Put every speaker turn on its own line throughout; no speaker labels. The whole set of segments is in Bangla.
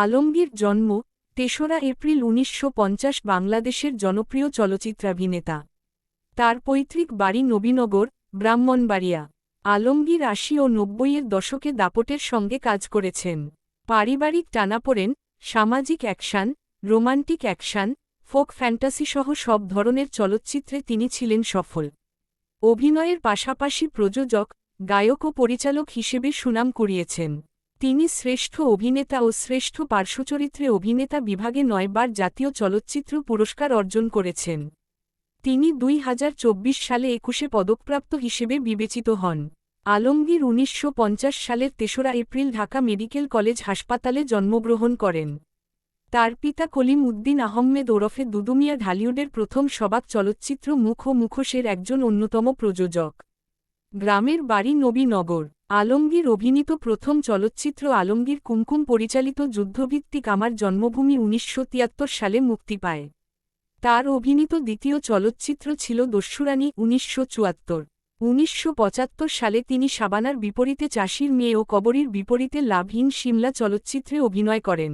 আলমগীর জন্ম তেসরা এপ্রিল উনিশশো বাংলাদেশের জনপ্রিয় চলচ্চিত্রাভিনেতা তার পৈতৃক বাড়ি নবীনগর ব্রাহ্মণবাড়িয়া আলমগীর আশি ও নব্বইয়ের দশকে দাপটের সঙ্গে কাজ করেছেন পারিবারিক টানাপোড়েন সামাজিক অ্যাকশান রোমান্টিক অ্যাকশান ফোক ফ্যান্টাসিসহ সব ধরনের চলচ্চিত্রে তিনি ছিলেন সফল অভিনয়ের পাশাপাশি প্রযোজক গায়ক ও পরিচালক হিসেবে সুনাম কুড়িয়েছেন তিনি শ্রেষ্ঠ অভিনেতা ও শ্রেষ্ঠ পার্শ্বচরিত্রে অভিনেতা বিভাগে নয়বার জাতীয় চলচ্চিত্র পুরস্কার অর্জন করেছেন তিনি দুই সালে একুশে পদকপ্রাপ্ত হিসেবে বিবেচিত হন আলমগীর উনিশশো সালের তেসরা এপ্রিল ঢাকা মেডিকেল কলেজ হাসপাতালে জন্মগ্রহণ করেন তার পিতা কলিম উদ্দিন আহমেদ ওরফে দুদুমিয়া ঢালিউডের প্রথম সবাক চলচ্চিত্র মুখ মুখোশের একজন অন্যতম প্রযোজক গ্রামের বাড়ি নবীনগর আলমগীর অভিনীত প্রথম চলচ্চিত্র আলমগীর কুমকুম পরিচালিত যুদ্ধভিত্তিক আমার জন্মভূমি উনিশশো সালে মুক্তি পায় তার অভিনীত দ্বিতীয় চলচ্চিত্র ছিল দস্যুরানী উনিশশো চুয়াত্তর উনিশশো সালে তিনি সাবানার বিপরীতে চাষির মেয়ে ও কবরীর বিপরীতে লাভহীন সিমলা চলচ্চিত্রে অভিনয় করেন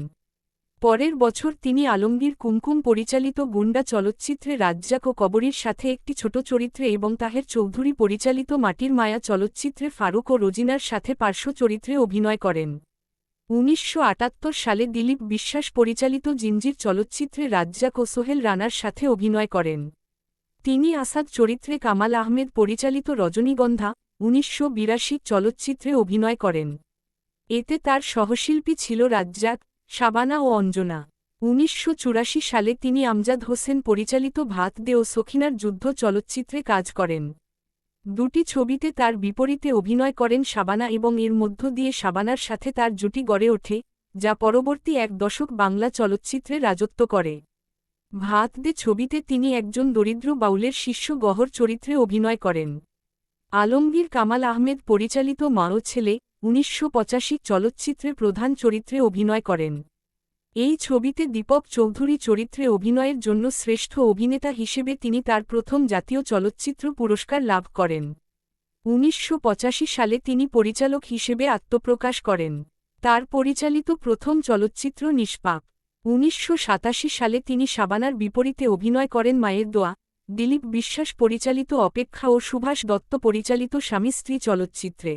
পরের বছর তিনি আলমগীর কুমকুম পরিচালিত গুন্ডা চলচ্চিত্রে রাজ্জাক ও কবরীর সাথে একটি ছোট চরিত্রে এবং তাহের চৌধুরী পরিচালিত মাটির মায়া চলচ্চিত্রে ফারুক ও রোজিনার সাথে পার্শ্ব চরিত্রে অভিনয় করেন উনিশশো সালে দিলীপ বিশ্বাস পরিচালিত জিঞ্জির চলচ্চিত্রে রাজ্জাক ও সোহেল রানার সাথে অভিনয় করেন তিনি আসাদ চরিত্রে কামাল আহমেদ পরিচালিত রজনীগন্ধা উনিশশো চলচ্চিত্রে অভিনয় করেন এতে তার সহশিল্পী ছিল রাজ্জাক শাবানা ও অঞ্জনা উনিশশো সালে তিনি আমজাদ হোসেন পরিচালিত ভাত দে ও সখিনার যুদ্ধ চলচ্চিত্রে কাজ করেন দুটি ছবিতে তার বিপরীতে অভিনয় করেন শাবানা এবং এর মধ্য দিয়ে শাবানার সাথে তার জুটি গড়ে ওঠে যা পরবর্তী এক দশক বাংলা চলচ্চিত্রে রাজত্ব করে ভাত দে ছবিতে তিনি একজন দরিদ্র বাউলের শিষ্য গহর চরিত্রে অভিনয় করেন আলমগীর কামাল আহমেদ পরিচালিত মাও ছেলে উনিশশো চলচ্চিত্রে প্রধান চরিত্রে অভিনয় করেন এই ছবিতে দীপক চৌধুরী চরিত্রে অভিনয়ের জন্য শ্রেষ্ঠ অভিনেতা হিসেবে তিনি তার প্রথম জাতীয় চলচ্চিত্র পুরস্কার লাভ করেন উনিশশো সালে তিনি পরিচালক হিসেবে আত্মপ্রকাশ করেন তার পরিচালিত প্রথম চলচ্চিত্র নিষ্পাপ উনিশশো সালে তিনি সাবানার বিপরীতে অভিনয় করেন মায়ের দোয়া দিলীপ বিশ্বাস পরিচালিত অপেক্ষা ও সুভাষ দত্ত পরিচালিত স্বামী স্ত্রী চলচ্চিত্রে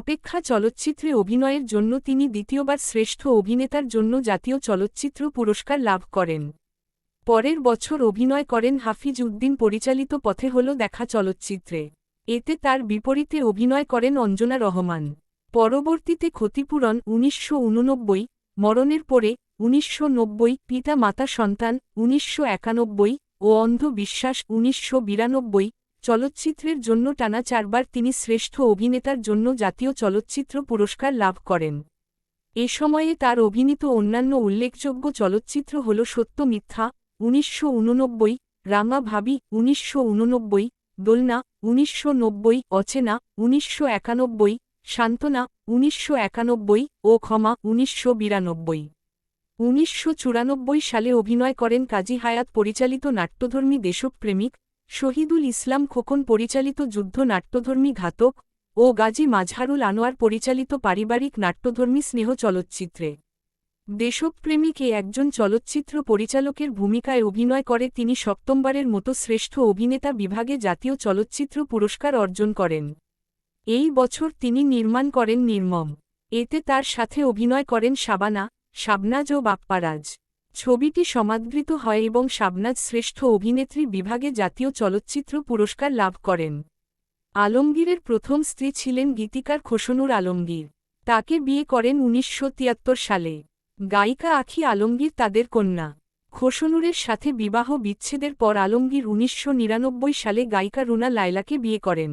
অপেক্ষা চলচ্চিত্রে অভিনয়ের জন্য তিনি দ্বিতীয়বার শ্রেষ্ঠ অভিনেতার জন্য জাতীয় চলচ্চিত্র পুরস্কার লাভ করেন পরের বছর অভিনয় করেন হাফিজ উদ্দিন পরিচালিত পথে হল দেখা চলচ্চিত্রে এতে তার বিপরীতে অভিনয় করেন অঞ্জনা রহমান পরবর্তীতে ক্ষতিপূরণ উনিশশো মরণের পরে উনিশশো পিতা মাতা সন্তান উনিশশো ও অন্ধ বিশ্বাস উনিশশো চলচ্চিত্রের জন্য টানা চারবার তিনি শ্রেষ্ঠ অভিনেতার জন্য জাতীয় চলচ্চিত্র পুরস্কার লাভ করেন এ সময়ে তার অভিনীত অন্যান্য উল্লেখযোগ্য চলচ্চিত্র হল সত্য মিথ্যা উনিশশো উননব্বই রাঙা ভাবি উনিশশো উননব্বই দোলনা উনিশশো নব্বই অচেনা উনিশশো একানব্বই সান্ত্বনা উনিশশো একানব্বই ও ক্ষমা উনিশশো বিরানব্বই উনিশশো সালে অভিনয় করেন কাজী হায়াত পরিচালিত নাট্যধর্মী দেশপ্রেমিক শহীদুল ইসলাম খোকন পরিচালিত যুদ্ধ নাট্যধর্মী ঘাতক ও গাজী মাঝহারুল আনোয়ার পরিচালিত পারিবারিক নাট্যধর্মী স্নেহ চলচ্চিত্রে এ একজন চলচ্চিত্র পরিচালকের ভূমিকায় অভিনয় করে তিনি সপ্তমবারের মতো শ্রেষ্ঠ অভিনেতা বিভাগে জাতীয় চলচ্চিত্র পুরস্কার অর্জন করেন এই বছর তিনি নির্মাণ করেন নির্মম এতে তার সাথে অভিনয় করেন শাবানা শাবনাজ ও বাপ্পারাজ ছবিটি সমাদৃত হয় এবং শাবনাজ শ্রেষ্ঠ অভিনেত্রী বিভাগে জাতীয় চলচ্চিত্র পুরস্কার লাভ করেন আলমগীরের প্রথম স্ত্রী ছিলেন গীতিকার খোসনুর আলমগীর তাকে বিয়ে করেন উনিশশো সালে গায়িকা আখি আলমগীর তাদের কন্যা খোসনুরের সাথে বিবাহ বিচ্ছেদের পর আলমগীর উনিশশো সালে গায়িকা রুনা লায়লাকে বিয়ে করেন